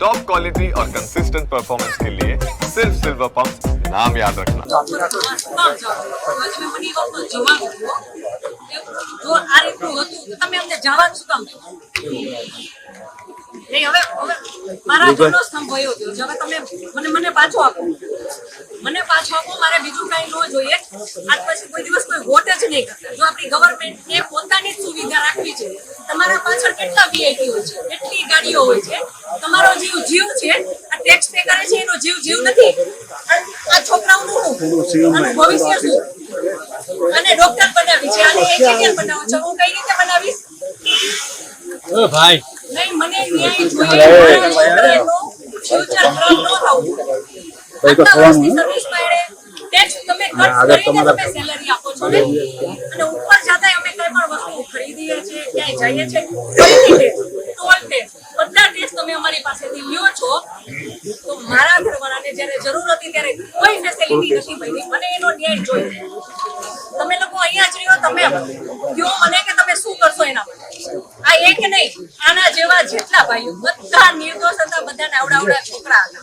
Top quality और consistent performance के लिए सिर्फ सिल्वर पंप नाम याद रखना તમામ જવાબ. હવે તમે મને એ વખતનો જવાબ આપો. જો આ રીતનું હતું તો તમે અમને જવાનું શું કામ દીધું? નહીં હવે હવે મારા જૂનો સ્તંભ વયો ગયો છે. હવે તમે મને મને પાછો આપો મને પાછો આપો મારે બીજું કઈ ન જોઈએ આજ પછી કોઈ દિવસ કોઈ વોટ જ નહીં કરતા જો આપણી ગવર્મેન્ટને પોતાની જ સુવિધા રાખવી છે તમારા પાછળ કેટલા વીઆઈપી હોય છે? કેટલી ગાડીઓ હોય છે? તમારો જીવ જીવ છે? આ ટેક્સ પે કરે છે એનો જીવ જીવ નથી? આ- છોકરાઓનું શું? આનું ભવિષ્ય શું? અને ડોક્ટર બનાવી છે. અને એન્જિનિયર બનાવો છો? હું કઈ રીતે બનાવીશ? ભાઈ. નહીં મને ન્યાય જોઈએ. ફ્યુચર ખરાબ ન થવું આટલા વર્ષની સર્વિસમાં એણે ટેક્સ તમે કટ કરીને તમે સેલરી આપો છો ને? અને ઉપર જતા અમે કઈ પણ વસ્તુ ખરીદીએ જઈએ છીએ. ફરીથી ટોલ ટેક્સ બધા ટેક્સ તમે અમારી પાસેથી લ્યો છો. તો મારા ઘરવાળાને જ્યારે જરૂર હતી ત્યારે કોઈ ફેસિલિટી નથી મળી મને એનો ન્યાય જોઈએ તમે લોકો અહીંયા જ રહ્યો તમે કયો મને કે તમે શું કરશો એના આ એક નહીં આના જેવા જેટલા ભાઈઓ બધા નિર્દોષ હતા બધા આવડાવડા છોકરા હતા.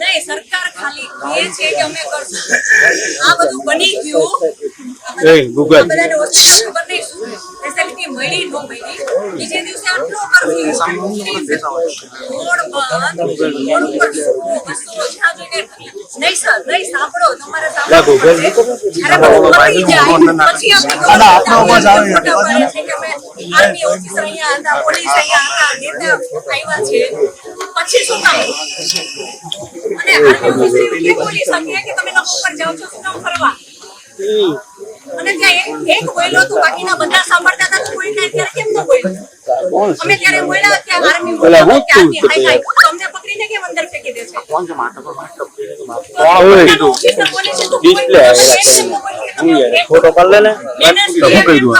નહીં સરકાર ખાલી એ છે કે અમે કરશું. આ બધું બની ગયું. બધાને હોસ્પિટલ ખબર નહીં શું ફેસિલિટી મળી ન મળી બીજે દિવસે આટલો કરફ્યુ રોડ બંધ રોડ ઉપર નહીં સર નહીં સાંભળો તમારે જાય, પછી આર્મી ઓફિસર અહીંયા હતા પોલીસ અહીંયા હતા નેતા આવ્યા છે. પછી શું કામ? અને આર્મી ઓફિસર શકે કે તમે લોકો ઉપર જાઓ છો શું કામ ફરવા? એક- બોલ્યો તો બાકીના બધા સાંભળતા હતા કોઈ ના ત્યારે કેમ ન બોલ્યો? અમે ત્યારે બોલ્યા કે આર્મી હું કે આર્મી હાય હાય. તો અમને પકડીને કેમ અંદર ફેંકી દે છે? કોણ હોય હોય તું તું? ડિસ્પ્લે ફોટો પાડ લે ને. તો હું કહી દઉં.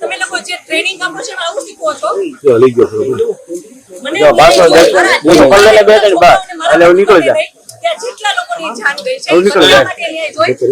તમે લોકો જે ટ્રેનિંગ આપો છો આવું શીખવો છો? જો લઈ ગયો મને જો, બારસો ન્યાય દસ- જોઈએ. બોલો, પલ્લે લે બે ત્રણ બાર. મારા નીકળી જાય. જેટલા લોકોની જાન ગઈ છે